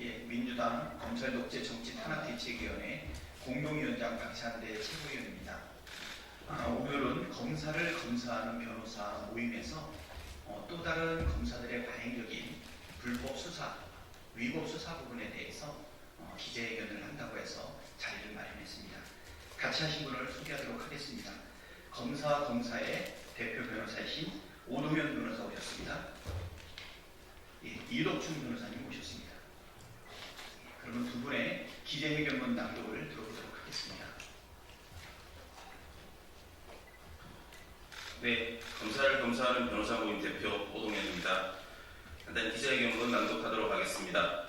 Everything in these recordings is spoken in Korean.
예, 민주당 검찰독재 정치 탄압 대책위원회 공동위원장 박찬대 최고위원입니다. 아, 오늘은 검사를 검사하는 변호사 모임에서 어, 또 다른 검사들의 과잉적인 불법 수사, 위법 수사 부분에 대해서 어, 기자회견을 한다고 해서 자리를 마련했습니다. 같이 하신 분을 소개하도록 하겠습니다. 검사 검사의 대표 변호사이신 오동현 변호사 오셨습니다. 예, 이덕춘 변호사님 오셨습니다. 예, 그러면 두 분의 기자회견문 낭독을 들어보도록 하겠습니다. 네, 검사를 검사하는 변호사 모임 대표 오동현입니다. 간단 기자회견문 낭독하도록 하겠습니다.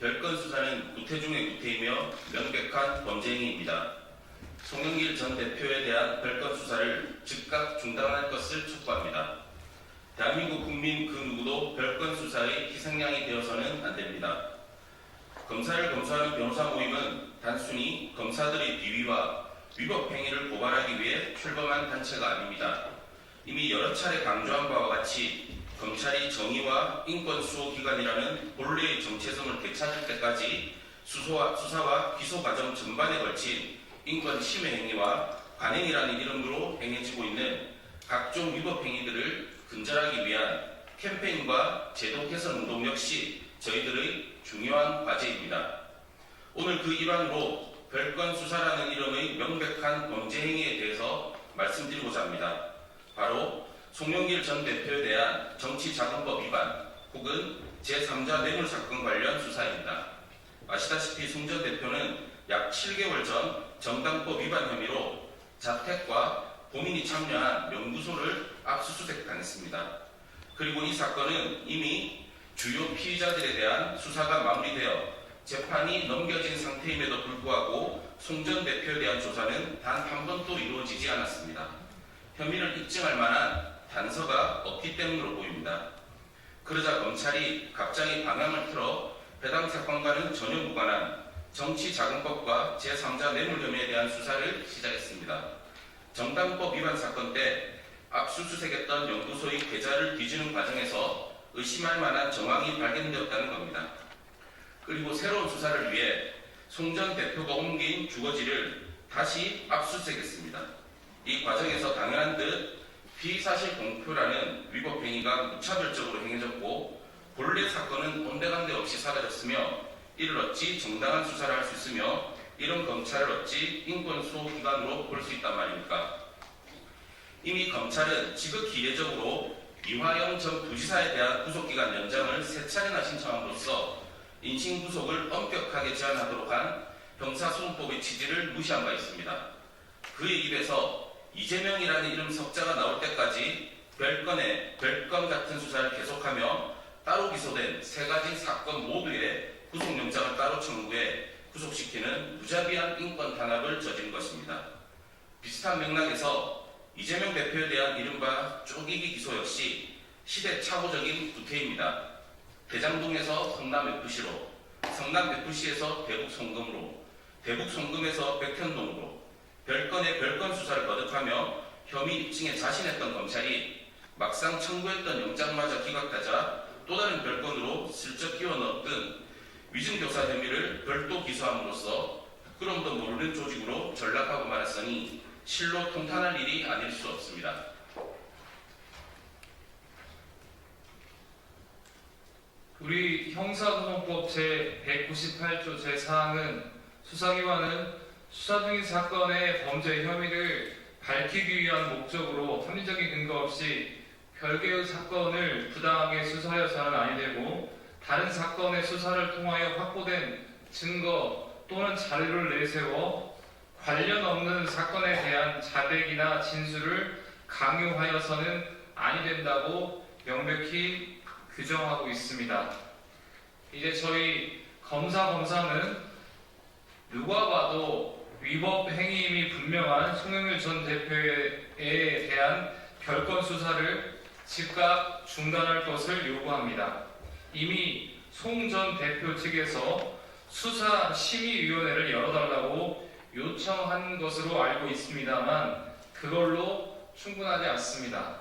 별건 수사는 구태 중의 구태이며 명백한 범죄 행위입니다. 송영길 전 대표에 대한 별건 수사를 즉각 중단할 것을 촉구합니다. 대한민국 국민 그 누구도 별건 수사의 희생양이 되어서는 안 됩니다. 검사를 검사하는 변호사 모임은 단순히 검사들의 비위와 위법 행위를 고발하기 위해 출범한 단체가 아닙니다. 이미 여러 차례 강조한 바와 같이 검찰이 정의와 인권 수호 기관이라는 본래의 정체성을 되찾을 때까지 수소와, 수사와 기소 과정 전반에 걸친 인권 침해 행위와 관행이라는 이름으로 행해지고 있는 각종 위법 행위들을 근절하기 위한 캠페인과 제도 개선 운동 역시 저희들의 중요한 과제입니다. 오늘 그 일환으로 별건 수사라는 이름의 명백한 범죄 행위에 대해서 말씀드리고자 합니다. 바로 송영길 전 대표에 대한 정치자금법 위반 혹은 제3자 뇌물사건 관련 수사입니다. 아시다시피 송 전 대표는 약 7개월 전 정당법 위반 혐의로 자택과 본인이 참여한 연구소를 압수수색당했습니다. 그리고 이 사건은 이미 주요 피의자들에 대한 수사가 마무리되어 재판이 넘겨진 상태임에도 불구하고 송 전 대표에 대한 조사는 단 한 번도 이루어지지 않았습니다. 혐의를 입증할 만한 단서가 없기 때문으로 보입니다. 그러자 검찰이 갑자기 방향을 틀어 해당 사건과는 전혀 무관한 정치자금법과 제3자 뇌물 혐의에 대한 수사를 시작했습니다. 정당법 위반 사건 때 압수수색했던 연구소의 계좌를 뒤지는 과정에서 의심할 만한 정황이 발견되었다는 겁니다. 그리고 새로운 수사를 위해 송 전 대표가 옮긴 주거지를 다시 압수수색했습니다. 이 과정에서 당연한 듯 피사실 공표라는 위법 행위가 무차별적으로 행해졌고 본래 사건은 온데간데 없이 사라졌으며 이를 어찌 정당한 수사를 할 수 있으며 이런 검찰을 어찌 인권 수호 기관으로 볼 수 있단 말입니까? 이미 검찰은 지극히 이례적으로 이화영 전 부지사에 대한 구속기간 연장을 세 차례나 신청함으로써 인신 구속을 엄격하게 제한하도록 한 형사소송법의 취지를 무시한 바 있습니다. 그의 입에서 이재명이라는 이름 석자가 나올 때까지 별건의 별건 같은 수사를 계속하며 따로 기소된 세 가지 사건 모두에 구속영장을 따로 청구해 구속시키는 무자비한 인권 탄압을 저지른 것입니다. 비슷한 맥락에서 이재명 대표에 대한 이른바 쪼기기 기소 역시 시대착오적인 구태입니다. 대장동에서 성남 FC로, 성남 FC에서 대북 송금으로, 대북 송금에서 백현동으로 별건의 별건 수사를 거듭하며 혐의 입증에 자신했던 검찰이 막상 청구했던 영장마저 기각하자 또 다른 별건으로 슬쩍 끼워 넣었던 위증교사 혐의를 별도 기소함으로써 부끄럼도 모르는 조직으로 전락하고 말았으니 실로 통탄할 일이 아닐 수 없습니다. 우리 형사소송법 제198조 제4항은 수사기관은 수사 중인 사건의 범죄 혐의를 밝히기 위한 목적으로 합리적인 근거 없이 별개의 사건을 부당하게 수사하여서는 아니 되고 다른 사건의 수사를 통하여 확보된 증거 또는 자료를 내세워 관련 없는 사건에 대한 자백이나 진술을 강요하여서는 아니 된다고 명백히 규정하고 있습니다. 이제 저희 검사 검사는 누가 봐도 위법 행위임이 분명한 송영일 전 대표에 대한 별건 수사를 즉각 중단할 것을 요구합니다. 이미 송 전 대표 측에서 수사 심의위원회를 열어달라고 요청한 것으로 알고 있습니다만 그걸로 충분하지 않습니다.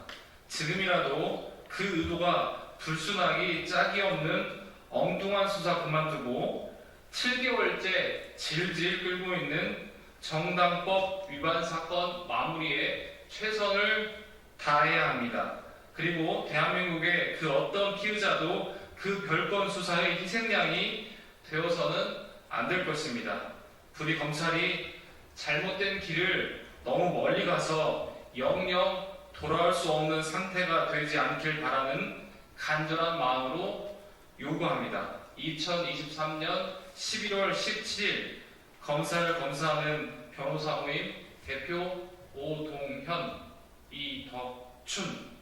지금이라도 그 의도가 불순하기 짝이 없는 엉뚱한 수사 그만두고 7개월째 질질 끌고 있는 정당법 위반 사건 마무리에 최선을 다해야 합니다. 그리고 대한민국의 그 어떤 피의자도 그 별건 수사의 희생양이 되어서는 안 될 것입니다. 부디 검찰이 잘못된 길을 너무 멀리 가서 영영 돌아올 수 없는 상태가 되지 않길 바라는 간절한 마음으로 요구합니다. 2023년 11월 17일 검사를 검사하는 변호사 모임 대표 오동현, 이덕춘